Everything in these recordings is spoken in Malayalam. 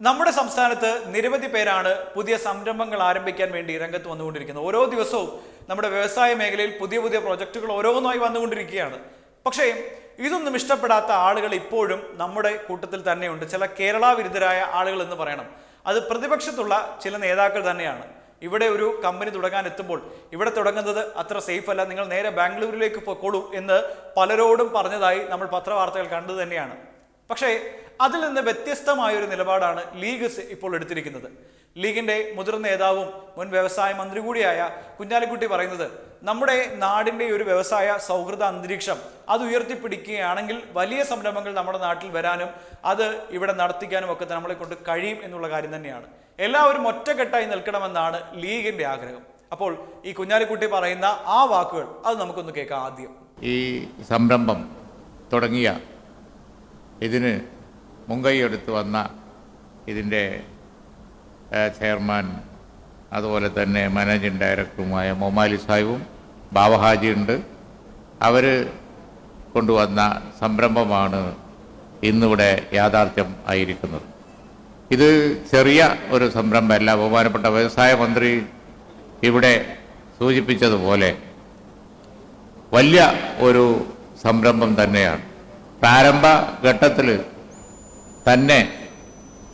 നമ്മുടെ സംസ്ഥാനത്ത് നിരവധി പേരാണ് പുതിയ സംരംഭങ്ങൾ ആരംഭിക്കാൻ വേണ്ടി രംഗത്ത് വന്നുകൊണ്ടിരിക്കുന്നത്. ഓരോ ദിവസവും നമ്മുടെ വ്യവസായ മേഖലയിൽ പുതിയ പുതിയ പ്രോജക്റ്റുകൾ ഓരോന്നായി വന്നുകൊണ്ടിരിക്കുകയാണ്. പക്ഷേ ഇതൊന്നും ഇഷ്ടപ്പെടാത്ത ആളുകൾ ഇപ്പോഴും നമ്മുടെ കൂട്ടത്തിൽ തന്നെയുണ്ട്. ചില കേരള വിരുദ്ധരായ ആളുകൾ എന്ന് പറയണം. അത് പ്രതിപക്ഷത്തുള്ള ചില നേതാക്കൾ തന്നെയാണ്. ഇവിടെ ഒരു കമ്പനി തുടങ്ങാൻ എത്തുമ്പോൾ ഇവിടെ തുടങ്ങുന്നത് അത്ര സേഫ് അല്ല നിങ്ങൾ നേരെ ബാംഗ്ലൂരിലേക്ക് പോയിക്കോളൂ എന്ന് പലരോടും പറഞ്ഞതായി നമ്മൾ പത്രവാർത്തകൾ കണ്ടു തന്നെയാണ്. പക്ഷേ അതിൽ നിന്ന് വ്യത്യസ്തമായ ഒരു നിലപാടാണ് ലീഗ് ഇപ്പോൾ എടുത്തിരിക്കുന്നത്. ലീഗിന്റെ മുതിർന്ന നേതാവും മുൻ വ്യവസായ മന്ത്രി കൂടിയായ കുഞ്ഞാലിക്കുട്ടി പറയുന്നത് നമ്മുടെ നാടിന്റെ ഒരു വ്യവസായ സൗഹൃദ അന്തരീക്ഷം അത് ഉയർത്തിപ്പിടിക്കുകയാണെങ്കിൽ വലിയ സംരംഭങ്ങൾ നമ്മുടെ നാട്ടിൽ വരാനും അത് ഇവിടെ നടത്തിക്കാനും ഒക്കെ നമ്മളെ കൊണ്ട് കഴിയും എന്നുള്ള കാര്യം തന്നെയാണ്. എല്ലാവരും ഒറ്റക്കെട്ടായി നിൽക്കണമെന്നാണ് ലീഗിന്റെ ആഗ്രഹം. അപ്പോൾ ഈ കുഞ്ഞാലിക്കുട്ടി പറയുന്ന ആ വാക്കുകൾ അത് നമുക്കൊന്ന് കേൾക്കാം ആദ്യം. ഈ സംരംഭം തുടങ്ങിയ ഇതിന് മുൻകൈയെടുത്ത് വന്ന ഇതിന്റെ ചെയർമാൻ അതുപോലെ തന്നെ മാനേജിംഗ് ഡയറക്ടറുമായ മൊമാലി സാഹിബും ബാബഹാജിയുണ്ട് അവർ കൊണ്ടുവന്ന സംരംഭമാണ് ഇന്നിവിടെ യാഥാർത്ഥ്യം ആയിരിക്കുന്നത്. ഇത് ചെറിയ ഒരു സംരംഭമല്ല. ബഹുമാനപ്പെട്ട വ്യവസായ മന്ത്രി ഇവിടെ സൂചിപ്പിച്ചതുപോലെ വലിയ ഒരു സംരംഭം തന്നെയാണ്. പ്രാരംഭ ഘട്ടത്തിൽ തന്നെ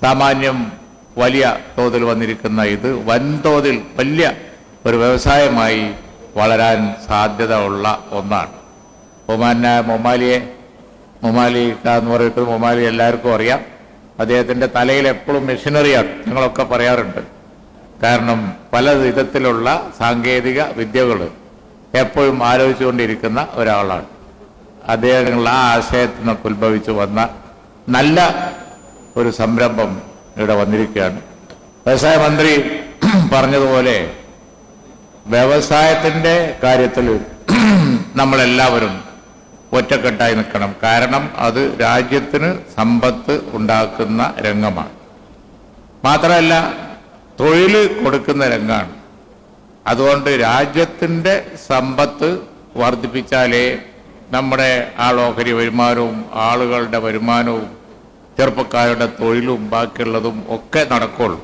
സാമാന്യം വലിയ തോതിൽ വന്നിരിക്കുന്ന ഇത് വൻതോതിൽ വലിയ ഒരു വ്യവസായമായി വളരാൻ സാധ്യത ഉള്ള ഒന്നാണ്. ഒമാന മൊമാലിയെ മൊമാലി എന്ന് പറയുന്നത് മൊമാലി എല്ലാവർക്കും അറിയാം. അദ്ദേഹത്തിന്റെ തലയിൽ എപ്പോഴും മെഷീനറിയാണ് ഞങ്ങളൊക്കെ പറയാറുണ്ട്. കാരണം പല വിധത്തിലുള്ള സാങ്കേതിക വിദ്യകൾ എപ്പോഴും ആലോചിച്ചുകൊണ്ടിരിക്കുന്ന ഒരാളാണ്. അദ്ദേഹങ്ങൾ ആ ആശയത്തിൽ നിന്നൊക്കെ ഉത്ഭവിച്ചു വന്ന നല്ല ഒരു സംരംഭം ഇവിടെ വന്നിരിക്കുകയാണ്. വ്യവസായ മന്ത്രി പറഞ്ഞതുപോലെ വ്യവസായത്തിന്റെ കാര്യത്തിൽ നമ്മളെല്ലാവരും ഒറ്റക്കെട്ടായി നിൽക്കണം. കാരണം അത് രാജ്യത്തിന് സമ്പത്ത് ഉണ്ടാക്കുന്ന രംഗമാണ്. മാത്രമല്ല തൊഴിൽ കൊടുക്കുന്ന രംഗമാണ്. അതുകൊണ്ട് രാജ്യത്തിന്റെ സമ്പത്ത് വർദ്ധിപ്പിച്ചാലേ നമ്മുടെ ആളോഹരി വരുമാനവും ആളുകളുടെ വരുമാനവും ചെറുപ്പക്കാരുടെ തൊഴിലും ബാക്കിയുള്ളതും ഒക്കെ നടക്കുള്ളൂ.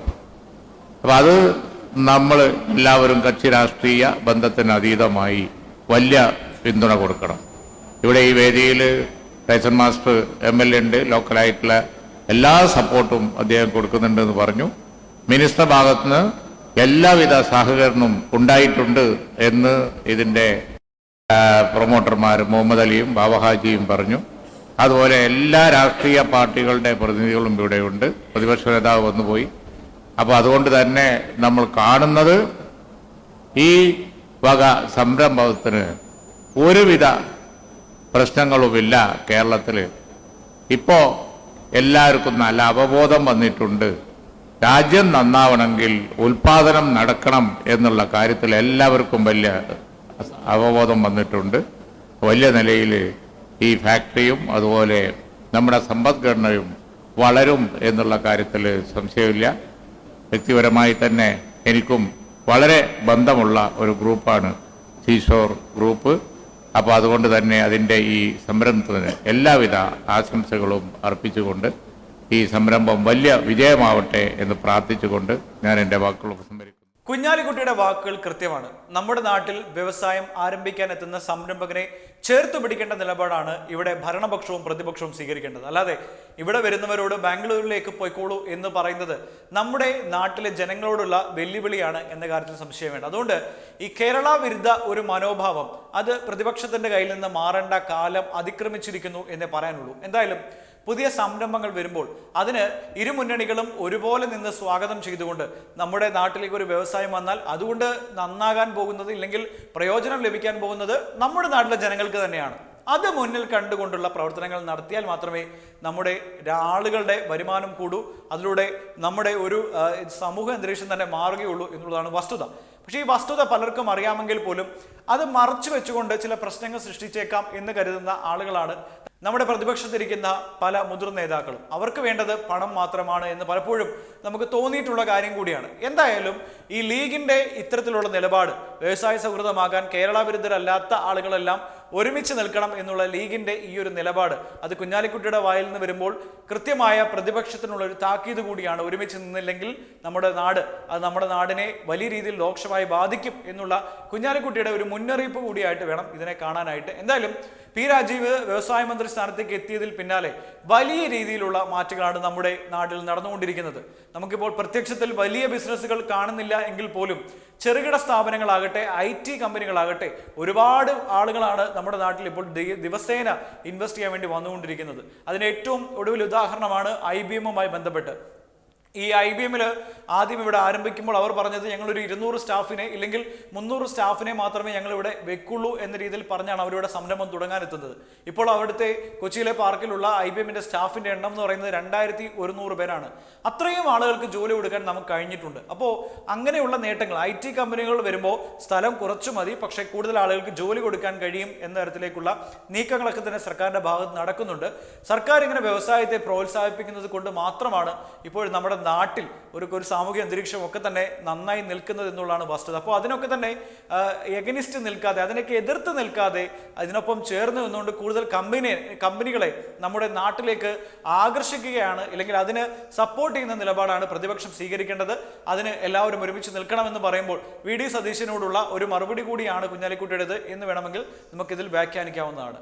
അപ്പം അത് നമ്മൾ എല്ലാവരും കക്ഷി രാഷ്ട്രീയ ബന്ധത്തിന് അതീതമായി വലിയ പിന്തുണ കൊടുക്കണം. ഇവിടെ ഈ വേദിയിൽ Tyson master M L A ഉണ്ട് ലോക്കലായിട്ടുള്ള എല്ലാ സപ്പോർട്ടും അദ്ദേഹം കൊടുക്കുന്നുണ്ടെന്ന് പറഞ്ഞു. മിനിസ്റ്റർ ഭാഗത്തുനിന്ന് എല്ലാവിധ സഹകരണവും ഉണ്ടായിട്ടുണ്ട് എന്ന് ഇതിന്റെ പ്രൊമോട്ടർമാർ മുഹമ്മദ് അലിയും ബാബഹാജിയും പറഞ്ഞു. അതുപോലെ എല്ലാ രാഷ്ട്രീയ പാർട്ടികളുടെ പ്രതിനിധികളും ഇവിടെയുണ്ട്. പ്രതിപക്ഷ നേതാവ് വന്നുപോയി. അപ്പോൾ അതുകൊണ്ട് തന്നെ നമ്മൾ കാണുന്നത് ഈ വക സംരംഭത്തിന് ഒരുവിധ പ്രശ്നങ്ങളുമില്ല കേരളത്തിൽ ഇപ്പോൾ എല്ലാവർക്കും നല്ല അവബോധം വന്നിട്ടുണ്ട്. രാജ്യം നന്നാവണമെങ്കിൽ ഉൽപാദനം നടക്കണം എന്നുള്ള കാര്യത്തിൽ എല്ലാവർക്കും വലിയ അവബോധം വന്നിട്ടുണ്ട്. വലിയ നിലയിൽ ഈ ഫാക്ടറിയും അതുപോലെ നമ്മുടെ സമ്പദ്ഘടനയും വളരും എന്നുള്ള കാര്യത്തിൽ സംശയമില്ല. വ്യക്തിപരമായി തന്നെ എനിക്കും വളരെ ബന്ധമുള്ള ഒരു ഗ്രൂപ്പാണ് സീഷോർ ഗ്രൂപ്പ്. അപ്പോൾ അതുകൊണ്ട് തന്നെ അതിന്റെ ഈ സംരംഭത്തിന് എല്ലാവിധ ആശംസകളും അർപ്പിച്ചുകൊണ്ട് ഈ സംരംഭം വലിയ വിജയമാവട്ടെ എന്ന് പ്രാർത്ഥിച്ചുകൊണ്ട് ഞാൻ എന്റെ വാക്കുകൾ ഉപസംഹരിക്കുന്നു കുഞ്ഞാലിക്കുട്ടിയുടെ വാക്കുകൾ കൃത്യമാണ്. നമ്മുടെ നാട്ടിൽ വ്യവസായം ആരംഭിക്കാൻ എത്തുന്ന സംരംഭകനെ ചേർത്ത് പിടിക്കേണ്ട നിലപാടാണ് ഇവിടെ ഭരണപക്ഷവും പ്രതിപക്ഷവും സ്വീകരിക്കേണ്ടത്. അല്ലാതെ ഇവിടെ വരുന്നവരോട് ബാംഗ്ലൂരിലേക്ക് പോയിക്കോളൂ എന്ന് പറയുന്നത് നമ്മുടെ നാട്ടിലെ ജനങ്ങളോടുള്ള വെല്ലുവിളിയാണ് എന്ന കാര്യത്തിൽ സംശയം വേണ്ട. അതുകൊണ്ട് ഈ കേരള വിരുദ്ധ ഒരു മനോഭാവം അത് പ്രതിപക്ഷത്തിന്റെ കയ്യിൽ നിന്ന് മാറേണ്ട കാലം അതിക്രമിച്ചിരിക്കുന്നു എന്നേ പറയാനുള്ളൂ. എന്തായാലും പുതിയ സംരംഭങ്ങൾ വരുമ്പോൾ അതിന് ഇരുമുന്നണികളും ഒരുപോലെ നിന്ന് സ്വാഗതം ചെയ്തുകൊണ്ട് നമ്മുടെ നാട്ടിലേക്ക് ഒരു വ്യവസായം വന്നാൽ അതുകൊണ്ട് നന്നാകാൻ പോകുന്നത് ഇല്ലെങ്കിൽ പ്രയോജനം ലഭിക്കാൻ പോകുന്നത് നമ്മുടെ നാട്ടിലെ ജനങ്ങൾക്ക് തന്നെയാണ്. അത് മുന്നിൽ കണ്ടുകൊണ്ടുള്ള പ്രവർത്തനങ്ങൾ നടത്തിയാൽ മാത്രമേ നമ്മുടെ ആളുകളുടെ വരുമാനം കൂടൂ അതിലൂടെ നമ്മുടെ ഒരു സമൂഹ അന്തരീക്ഷം തന്നെ മാറുകയുള്ളൂ എന്നുള്ളതാണ് വസ്തുത. പക്ഷേ ഈ വസ്തുത പലർക്കും അറിയാമെങ്കിൽ പോലും അത് മറച്ചു വെച്ചുകൊണ്ട് ചില പ്രശ്നങ്ങൾ സൃഷ്ടിച്ചേക്കാം എന്ന് കരുതുന്ന ആളുകളാണ് നമ്മുടെ പ്രതിപക്ഷത്തിരിക്കുന്ന പല മുതിർന്ന നേതാക്കളും അവർക്ക് വേണ്ടത് പണം മാത്രമാണ് എന്ന് പലപ്പോഴും നമുക്ക് തോന്നിയിട്ടുള്ള കാര്യം കൂടിയാണ്. എന്തായാലും ഈ ലീഗിന്റെ ഇത്തരത്തിലുള്ള നിലപാട് വ്യവസായ സൗഹൃദമാകാൻ കേരള വിരുദ്ധരല്ലാത്ത ആളുകളെല്ലാം ഒരുമിച്ച് നിൽക്കണം എന്നുള്ള ലീഗിന്റെ ഈ ഒരു നിലപാട് അത് കുഞ്ഞാലിക്കുട്ടിയുടെ വായിൽ നിന്ന് വരുമ്പോൾ കൃത്യമായ പ്രതിപക്ഷത്തിനുള്ള ഒരു താക്കീത് കൂടിയാണ് ഒരുമിച്ച് നിന്നില്ലെങ്കിൽ നമ്മുടെ നാട് അത് നമ്മുടെ നാടിനെ വലിയ രീതിയിൽ ലോക്ഷമായി ബാധിക്കും എന്നുള്ള കുഞ്ഞാലിക്കുട്ടിയുടെ ഒരു മുന്നറിയിപ്പ് കൂടിയായിട്ട് വേണം ഇതിനെ കാണാനായിട്ട്. എന്തായാലും പി രാജീവ് വ്യവസായ മന്ത്രി സ്ഥാനത്തേക്ക് എത്തിയതിൽ പിന്നാലെ വലിയ രീതിയിലുള്ള മാറ്റങ്ങളാണ് നമ്മുടെ നാട്ടിൽ നടന്നുകൊണ്ടിരിക്കുന്നത്. നമുക്കിപ്പോൾ പ്രത്യക്ഷത്തിൽ വലിയ ബിസിനസ്സുകൾ കാണുന്നില്ല എങ്കിൽ പോലും ചെറുകിട സ്ഥാപനങ്ങളാകട്ടെ ഐ ടി കമ്പനികളാകട്ടെ ഒരുപാട് ആളുകളാണ് നമ്മുടെ നാട്ടിൽ ഇപ്പോൾ ദിവസേന ഇൻവെസ്റ്റ് ചെയ്യാൻ വേണ്ടി വന്നുകൊണ്ടിരിക്കുന്നത്. അതിന് ഏറ്റവും ഒടുവിൽ ഉദാഹരണമാണ് ഐ ബി എമ്മുമായി ബന്ധപ്പെട്ട്. ഈ ഐ ബി എമ്മിൽ ആദ്യം ഇവിടെ ആരംഭിക്കുമ്പോൾ അവർ പറഞ്ഞത് ഞങ്ങളൊരു ഇരുന്നൂറ് സ്റ്റാഫിനെ ഇല്ലെങ്കിൽ മുന്നൂറ് സ്റ്റാഫിനെ മാത്രമേ ഞങ്ങൾ ഇവിടെ വെക്കുള്ളൂ എന്ന രീതിയിൽ പറഞ്ഞാണ് അവരിവിടെ സംരംഭം തുടങ്ങാനെത്തുന്നത്. ഇപ്പോൾ അവിടുത്തെ കൊച്ചിയിലെ പാർക്കിലുള്ള ഐ ബി എമ്മിന്റെ സ്റ്റാഫിന്റെ എണ്ണം എന്ന് പറയുന്നത് രണ്ടായിരത്തി ഒരുന്നൂറ് പേരാണ്. അത്രയും ആളുകൾക്ക് ജോലി കൊടുക്കാൻ നമുക്ക് കഴിഞ്ഞിട്ടുണ്ട്. അപ്പോൾ അങ്ങനെയുള്ള നേട്ടങ്ങൾ ഐ ടി കമ്പനികൾ വരുമ്പോൾ സ്ഥലം കുറച്ചു മതി പക്ഷേ കൂടുതൽ ആളുകൾക്ക് ജോലി കൊടുക്കാൻ കഴിയും എന്ന തരത്തിലേക്കുള്ള നീക്കങ്ങളൊക്കെ തന്നെ സർക്കാരിന്റെ ഭാഗത്ത് നടക്കുന്നുണ്ട്. സർക്കാർ ഇങ്ങനെ വ്യവസായത്തെ പ്രോത്സാഹിപ്പിക്കുന്നത് കൊണ്ട് മാത്രമാണ് ഇപ്പോൾ നമ്മുടെ നാട്ടിൽ ഒരു ഒരു സാമൂഹിക അന്തരീക്ഷം ഒക്കെ തന്നെ നന്നായി നിൽക്കുന്നത് എന്നുള്ളതാണ് വസ്തുത. അപ്പോൾ അതിനൊക്കെ തന്നെ എഗനിസ്റ്റ് നിൽക്കാതെ അതിനൊക്കെ എതിർത്ത് നിൽക്കാതെ അതിനൊപ്പം ചേർന്ന് നിന്നുകൊണ്ട് കൂടുതൽ കമ്പനി കമ്പനികളെ നമ്മുടെ നാട്ടിലേക്ക് ആകർഷിക്കുകയാണ് അല്ലെങ്കിൽ അതിന് സപ്പോർട്ട് ചെയ്യുന്ന നിലപാടാണ് പ്രതിപക്ഷം സ്വീകരിക്കേണ്ടത്. അതിന് എല്ലാവരും ഒരുമിച്ച് നിൽക്കണമെന്ന് പറയുമ്പോൾ വി. ഡി. സതീശനോടുള്ള ഒരു മറുപടി കൂടിയാണ് കുഞ്ഞാലിക്കുട്ടിയുടേത് എന്ന് വേണമെങ്കിൽ നമുക്കിതിൽ വ്യാഖ്യാനിക്കാവുന്നതാണ്.